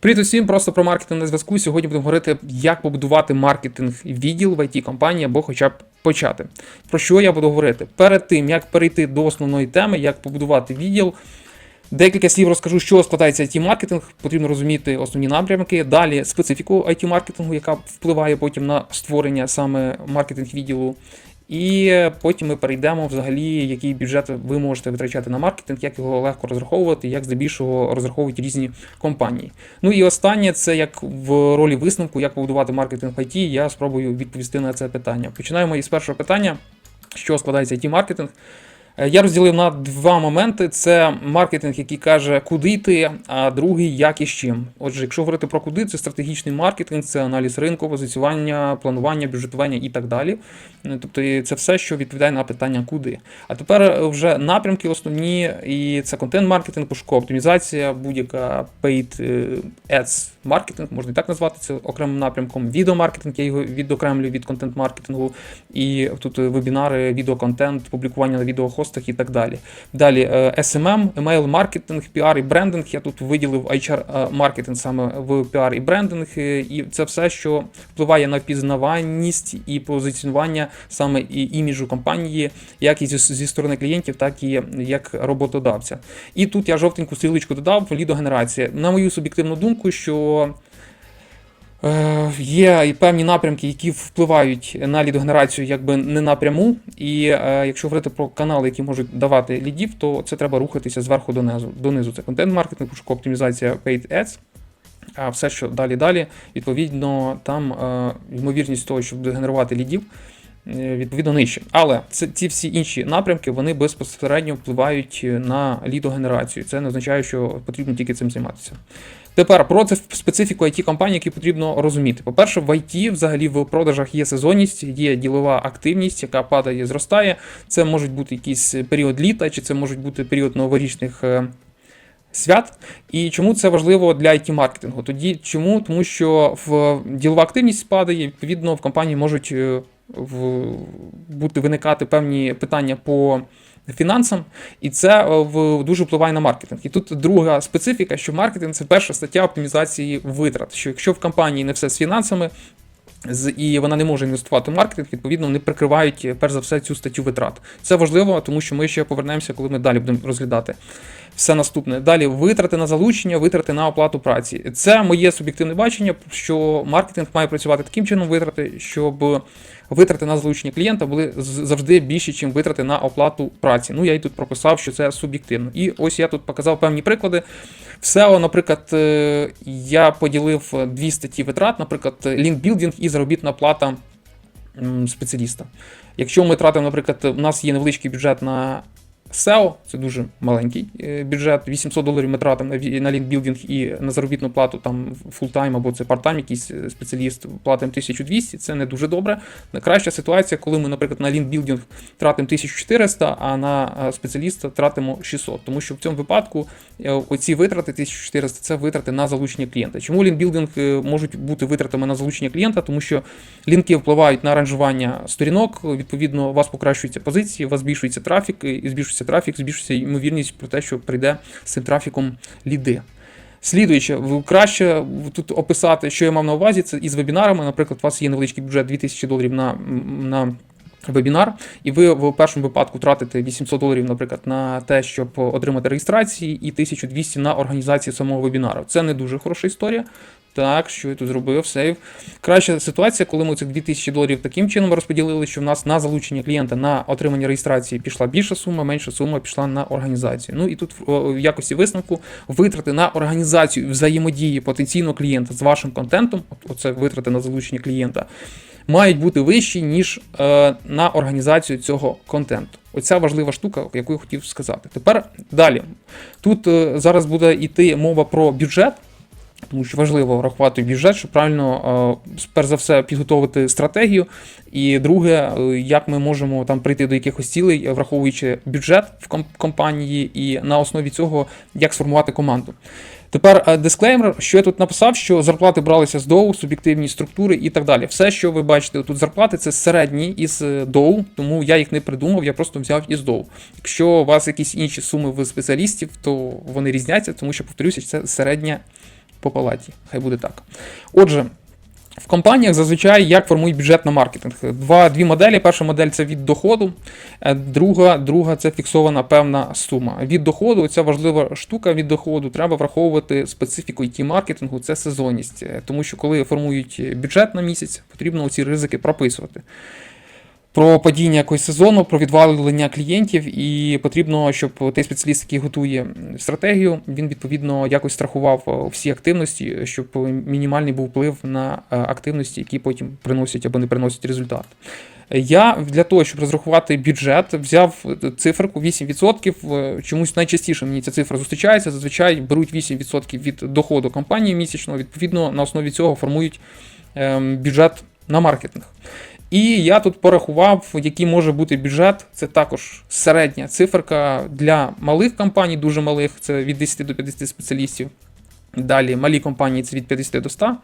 Привіт усім, просто про маркетинг на зв'язку. Сьогодні будемо говорити, як побудувати маркетинг відділ в it компанії або хоча б почати. Про що я буду говорити? Перед тим, як перейти до основної теми, як побудувати відділ. Декілька слів розкажу, що складається it маркетинг Потрібно розуміти основні напрямки. Далі специфіку it маркетингу яка впливає потім на створення саме маркетинг відділу. І потім ми перейдемо взагалі, який бюджет ви можете витрачати на маркетинг, як його легко розраховувати, як здебільшого розраховують різні компанії. Ну і останнє це як в ролі висновку, як побудувати маркетинг в IT, Я спробую відповісти на це питання. Починаємо із першого питання, що складається it маркетинг Я розділив на два моменти: це маркетинг, який каже, куди йти, а другий як і з чим. Отже, якщо говорити про куди, це стратегічний маркетинг, це аналіз ринку, позиціювання, планування, бюджетування і так далі. Е, Тобто це все, що відповідає на питання куди. А тепер вже напрямки основні, і це контент-маркетинг, пошукова оптимізація, будь-яка paid е, ads маркетинг, можна і так назвати це окремим напрямком. Відеомаркетинг, я його відокремлюю від контент-маркетингу, і тут вебінари, відеоконтент, публікування на відеохостах і так далі. Далі е, SMM, email маркетинг, PR і брендинг. Я тут виділив HR маркетинг саме в PR і брендинг, і це все, що впливає на впізнаваність і позиціонування саме і іміджу компанії, як і зі, сторони клієнтів, так і як роботодавця. І тут я жовтеньку стрілочку додав лідогенерація. На мою суб'єктивну думку, що Є і певні напрямки, які впливають на лідогенерацію якби не напряму. І е, якщо говорити про канали, які можуть давати лідів, то це треба рухатися зверху донизу. Донизу це контент-маркетинг, пошукова оптимізація paid ads. А все, що далі-далі, відповідно, там е, ймовірність того, щоб генерувати лідів, е, відповідно нижче. Але це ці всі інші напрямки вони безпосередньо впливають на лідогенерацію. Це не означає, що потрібно тільки цим займатися. Тепер про це специфіку it компанії, які потрібно розуміти. По-перше, в IT взагалі в продажах є сезонність, є ділова активність, яка падає, зростає. Це може бути якийсь період літа, чи це може бути період новорічних. е, Свят, і чому це важливо для it маркетингу Тоді чому? Тому що в ділова активність падає, відповідно, в компанії можуть бути виникати певні питання по фінансам, і це е, в дуже впливає на маркетинг. І тут друга специфіка, що маркетинг це перша стаття оптимізації витрат. Що якщо в компанії не все з фінансами, і вона не може інвестувати в маркетинг, відповідно, вони прикривають е, перш за все цю статтю витрат. Це важливо, тому що ми ще повернемося, коли ми далі будемо розглядати все наступне. Далі витрати на залучення, витрати на оплату праці. Це моє суб'єктивне бачення, що маркетинг має працювати таким чином, витрати, щоб витрати на залучення клієнта були завжди більші, ніж витрати на оплату праці. Ну я і тут прописав, що це суб'єктивно. І ось я тут показав певні приклади. В SEO, наприклад, е, я поділив дві статті витрат, наприклад, лінкбілдинг і заробітна плата спеціаліста. Якщо ми тратимо, наприклад, у нас є невеличкий бюджет на SEO, це дуже маленький е, бюджет, 800 доларів ми тратимо на лінкбілдинг і на заробітну плату там фултайм або це парттайм якийсь е, спеціаліст платимо 1200, це не дуже добре. Краща ситуація, коли ми, наприклад, на лінкбілдинг тратимо 1400, а на е, спеціаліста тратимо 600. Тому що в цьому випадку оці витрати 1400 це витрати на залучення клієнта. Чому лінкбілдинг можуть бути витратами на залучення клієнта? Тому що лінки впливають на ранжування сторінок, відповідно, у вас покращуються позиції, у вас збільшується трафік, і збільшується трафік, збільшується ймовірність про те, що прийде з цим трафіком ліди. Слідуюче, краще тут описати, що я мав на увазі, це із вебінарами. Наприклад, у вас є невеличкий бюджет 2000 доларів на, на вебінар, і ви в першому випадку тратите 800 доларів, наприклад, на те, щоб отримати реєстрації, і 1200 на організацію самого вебінару. Це не дуже хороша історія. Так, що я тут зробив, сейв. Краща ситуація, коли ми цих 2000 доларів таким чином розподілили, що в нас на залучення клієнта на отримання реєстрації пішла більша сума, менша сума пішла на організацію. Ну і тут в якості висновку витрати на організацію взаємодії потенційного клієнта з вашим контентом, оце витрати на залучення клієнта, мають бути вищі, ніж е, на організацію цього контенту. Оця важлива штука, яку я хотів сказати. Тепер далі. Тут е, зараз буде йти мова про бюджет. Тому що важливо врахувати бюджет, щоб правильно, е, перш за все, підготовити стратегію. І друге, е, як ми можемо там прийти до якихось цілей, враховуючи бюджет в компанії, і на основі цього як сформувати команду. Тепер е, дисклеймер, що я тут написав, що зарплати бралися з ДОУ, суб'єктивні структури і так далі. Все, що ви бачите тут зарплати, це середні із ДОУ, тому я їх не придумав, я просто взяв із ДОУ. Якщо у вас якісь інші суми в спеціалістів, то вони різняться, тому що, повторюся, це середня по палаті. Хай буде так. Отже. В компаніях зазвичай як формують бюджет на маркетинг. Два, Дві моделі. Перша модель це від доходу, е, друга друга це фіксована певна сума. Від доходу ця важлива штука від доходу. Треба враховувати специфіку it маркетингу це сезонність. Е, Тому що коли формують бюджет на місяць, потрібно ці ризики прописувати. Про падіння якогось сезону, про відвалення клієнтів, і потрібно, щоб той спеціаліст, який готує стратегію, він відповідно якось страхував е, всі активності, щоб мінімальний був вплив на е, активності, які потім приносять або не приносять результат. Я для того, щоб розрахувати бюджет, взяв циферку 8%. Е, Чомусь найчастіше мені ця цифра зустрічається. Зазвичай беруть 8% від доходу компанії місячного. Відповідно, на основі цього формують ем, бюджет на маркетинг. І я тут порахував, який може бути бюджет. Це також середня циферка для малих компаній, дуже малих, це від 10 до 50 спеціалістів. Далі малі компанії це від 50 до 100.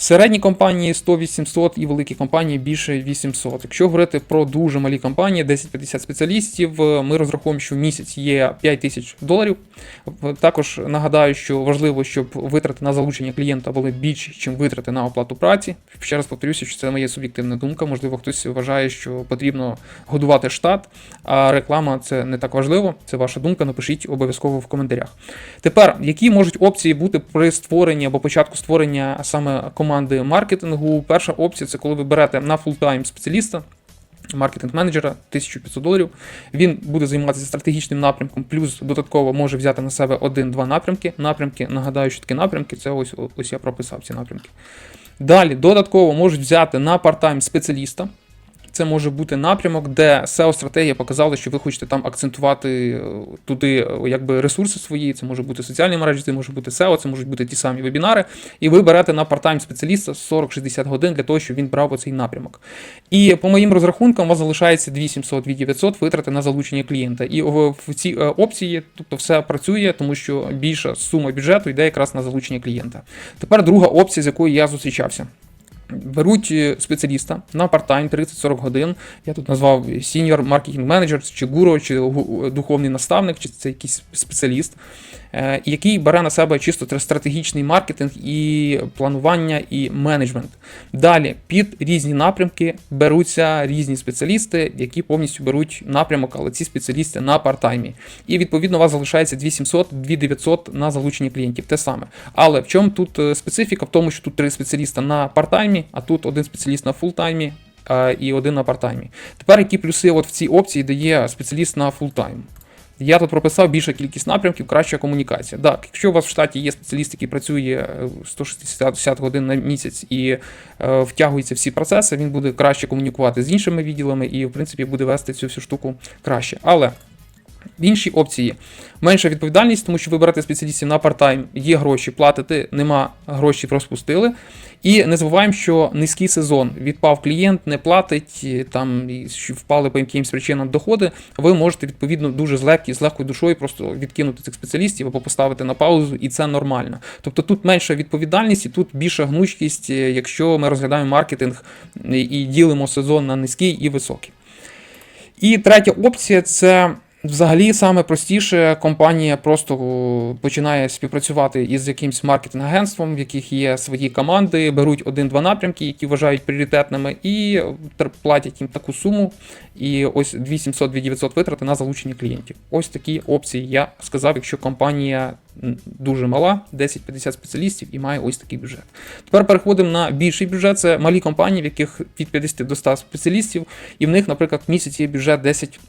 Середні компанії 100-800 і великі компанії більше 800. Якщо говорити про дуже малі компанії, 10-50 спеціалістів, е, ми розраховуємо, що в місяць є 5 тисяч доларів. Також нагадаю, що важливо, щоб витрати на залучення клієнта були більші, ніж витрати на оплату праці. Ще раз повторюся, що це моя суб'єктивна думка. Можливо, хтось вважає, що потрібно годувати штат, а реклама це не так важливо. Це ваша думка. Напишіть обов'язково в коментарях. Тепер, які можуть опції бути при створенні або початку створення саме команди? Команди маркетингу. Перша опція це коли ви берете на фултайм спеціаліста. Маркетинг-менеджера 1500 доларів. Він буде займатися стратегічним напрямком, плюс додатково може взяти на себе один-два напрямки. Напрямки, нагадаю, що такі напрямки це ось ось я прописав ці напрямки. Далі додатково можуть взяти на парт-тайм спеціаліста. Це може бути напрямок, де SEO-стратегія показала, що ви хочете там акцентувати е, туди е, якби ресурси свої. Це може бути соціальні мережі, це може бути SEO, це можуть бути ті самі вебінари. І ви берете на парт-тайм спеціаліста 40-60 годин для того, щоб він брав оцей напрямок. І по моїм розрахункам, у вас залишається 2700-2900 витрати на залучення клієнта. І в цій е, опції, тобто все працює, тому що більша сума бюджету йде якраз на залучення клієнта. Тепер друга опція, з якою я зустрічався. Беруть е, спеціаліста на парт-тайм 30-40 годин. Я тут назвав сіньор маркетинг менеджер, чи гуро, чи духовний наставник, чи це якийсь спеціаліст. Е, який бере на себе чисто стратегічний маркетинг і планування і менеджмент. Далі під різні напрямки беруться різні спеціалісти, які повністю беруть напрямок, але ці спеціалісти на партаймі. І відповідно у вас залишається 2700, 2900 на залучення клієнтів. Те саме. Але в чому тут е, специфіка? В тому, що тут три спеціаліста на партаймі, а тут один спеціаліст на фултаймі. І один на партаймі. Тепер які плюси от в цій опції дає спеціаліст на фултайм? Я тут прописав більша кількість напрямків, краща комунікація. Так, якщо у вас в штаті є спеціаліст, який працює 160 годин на місяць і е, втягується всі процеси, він буде краще комунікувати з іншими відділами і, в принципі, буде вести цю всю штуку краще. Але інші опції менша відповідальність, тому що ви берете спеціалістів на парт-тайм, є гроші, платити, нема грошей, розпустили. І не забуваємо, що низький сезон відпав клієнт, не платить, там впали по якимось причинам доходи. Ви можете відповідно дуже з легкі, з легкою душою просто відкинути цих спеціалістів або поставити на паузу, і це нормально. Тобто тут менша відповідальність і тут більша гнучкість, якщо ми розглядаємо маркетинг і ділимо сезон на низький і високий. І третя опція це. Взагалі, саме простіше, компанія просто починає співпрацювати із якимось маркетинг-агентством, в яких є свої команди, беруть один-два напрямки, які вважають пріоритетними, і платять їм таку суму. І ось 2700-2900 витрати на залучення клієнтів. Ось такі опції я сказав, якщо компанія дуже мала, 10-50 спеціалістів і має ось такий бюджет. Тепер переходимо на більший бюджет. Це малі компанії, в яких від 50 до 100 спеціалістів, і в них, наприклад, в місяць є бюджет 10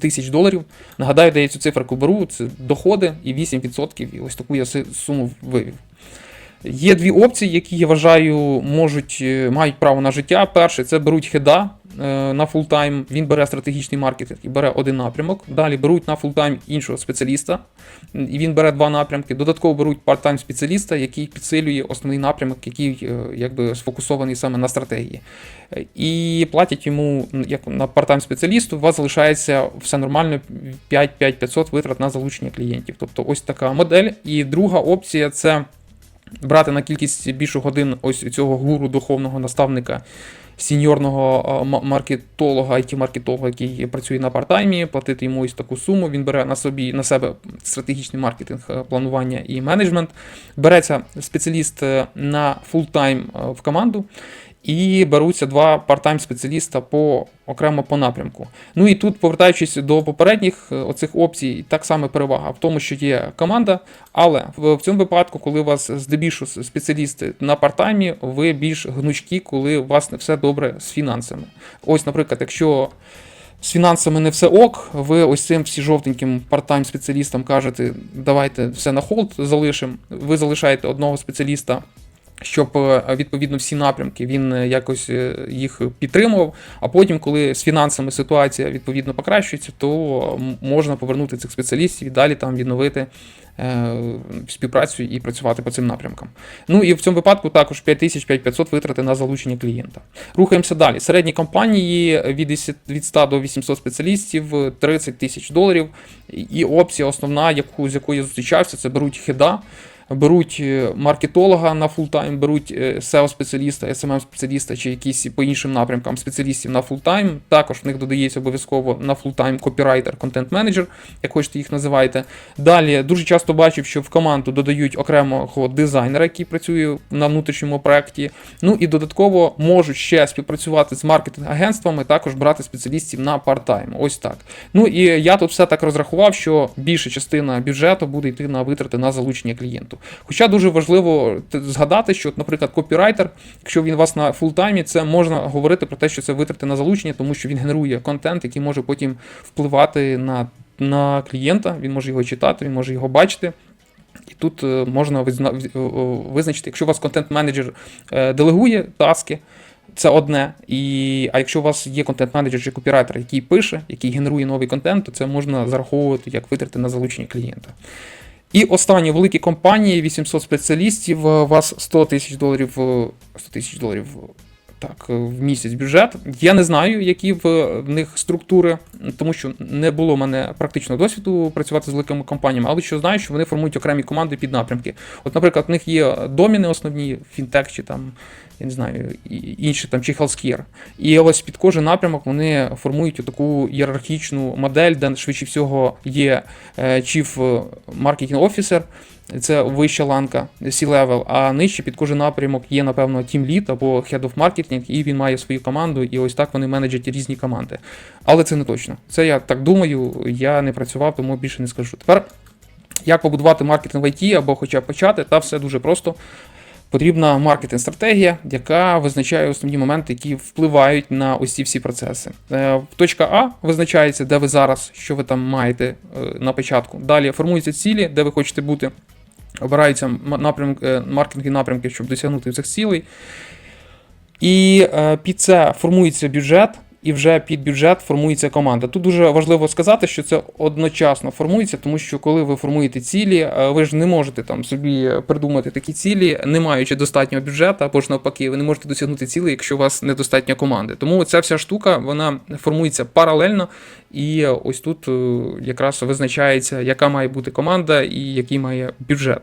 тисяч доларів. Нагадаю, де я цю циферку беру, це доходи і 8%. І ось таку я суму вивів. Є дві опції, які я вважаю можуть, е, мають право на життя. Перше, це беруть хеда е, на фултайм, він бере стратегічний маркетинг і бере один напрямок. Далі беруть на фултайм іншого спеціаліста, і він бере два напрямки. Додатково беруть парт-тайм спеціаліста, який підсилює основний напрямок, який е, якби сфокусований саме на стратегії. І платять йому як на парт-тайм спеціалісту, у вас залишається все нормально 5-5-500 витрат на залучення клієнтів. Тобто ось така модель. І друга опція це. Брати на кількість більше годин ось цього гуру духовного наставника. Сіньорного маркетолога, IT-маркетолога, який працює на парт-таймі, платити йому ось таку суму. Він бере на собі на себе стратегічний маркетинг, планування і менеджмент. Береться спеціаліст е, на фултайм е, в команду, і беруться два парт-тайм спеціаліста по окремо по напрямку. Ну і тут, повертаючись до попередніх е, оцих опцій, так само перевага в тому, що є команда, але в цьому випадку, коли у вас здебільшого спеціалісти на парт-таймі, ви більш гнучкі, коли у вас не все добре з фінансами. Ось, наприклад, якщо з фінансами не все ок, ви ось цим всі жовтеньким парт-тайм спеціалістам кажете, давайте все на холд залишимо. Ви залишаєте одного спеціаліста. Щоб е, відповідно всі напрямки він е, якось е, їх підтримував. А потім, коли з фінансами ситуація відповідно покращується, то можна повернути цих спеціалістів і далі там відновити співпрацю і працювати по цим напрямкам. Ну і в цьому випадку також 5000-5500 витрати на залучення клієнта. Рухаємося далі. Середні компанії від 100 до 800 спеціалістів, 30 тисяч доларів. І опція основна, яку, з якою я зустрічався, це беруть хеда. Беруть е, маркетолога на фултайм, беруть е, SEO-спеціаліста, SMM-спеціаліста чи якісь по іншим напрямкам спеціалістів на фултайм. Також в них додається обов'язково на фултайм копірайтер, контент-менеджер, як хочете їх називаєте. Далі дуже часто бачив, що в команду додають окремого дизайнера, який працює на внутрішньому проєкті. Ну і додатково можуть ще співпрацювати з маркетинг-агентствами, також брати спеціалістів на парт-тайм. Ось так. Ну і я тут все так розрахував, що більша частина бюджету буде йти на витрати на залучення клієнту. Хоча дуже важливо згадати, що, наприклад, копірайтер, якщо він у вас на фултаймі, це можна говорити про те, що це витрати на залучення, тому що він генерує контент, який може потім впливати на, на клієнта, він може його читати, він може його бачити. І тут е, можна визначити, якщо у вас контент-менеджер е, делегує таски, це одне. І, а якщо у вас є контент-менеджер чи копірайтер, який пише, який генерує новий контент, то це можна зараховувати як витрати на залучення клієнта. І останні великі компанії, 800 спеціалістів, е, у вас 100 тисяч доларів, е, 100 тисяч доларів так, е, в місяць бюджет. Я не знаю, які в, них структури, тому що не було в мене практичного досвіду працювати з великими компаніями, але що знаю, що вони формують окремі команди під напрямки. От, наприклад, в них є доміни основні, фінтех чи там. Я не знаю, інші там чи healthcare. І ось під кожен напрямок вони формують таку ієрархічну модель, де швидше всього є Chief Marketing Officer, це вища ланка C-level, а нижче під кожен напрямок є, напевно, Team Lead або Head of Marketing, і він має свою команду, і ось так вони менеджать різні команди. Але це не точно. Це я так думаю, я не працював, тому більше не скажу. Тепер як побудувати маркетинг в IT або хоча б почати, та все дуже просто. Потрібна маркетинг-стратегія, яка визначає основні моменти, які впливають на ось ці всі процеси. Е, Точка А визначається, де ви зараз, що ви там маєте е, на початку. Далі формуються цілі, де ви хочете бути. Обираються напрямки, е, маркетингові напрямки, щоб досягнути цих цілей. І е, під це формується бюджет, і вже під бюджет формується команда. Тут дуже важливо сказати, що це одночасно формується, тому що коли ви формуєте цілі, е, ви ж не можете там собі придумати такі цілі, не маючи достатнього бюджету, або ж навпаки, ви не можете досягнути цілей, якщо у вас недостатньо команди. Тому ця вся штука вона формується паралельно, і ось тут е, якраз визначається, яка має бути команда і який має бюджет.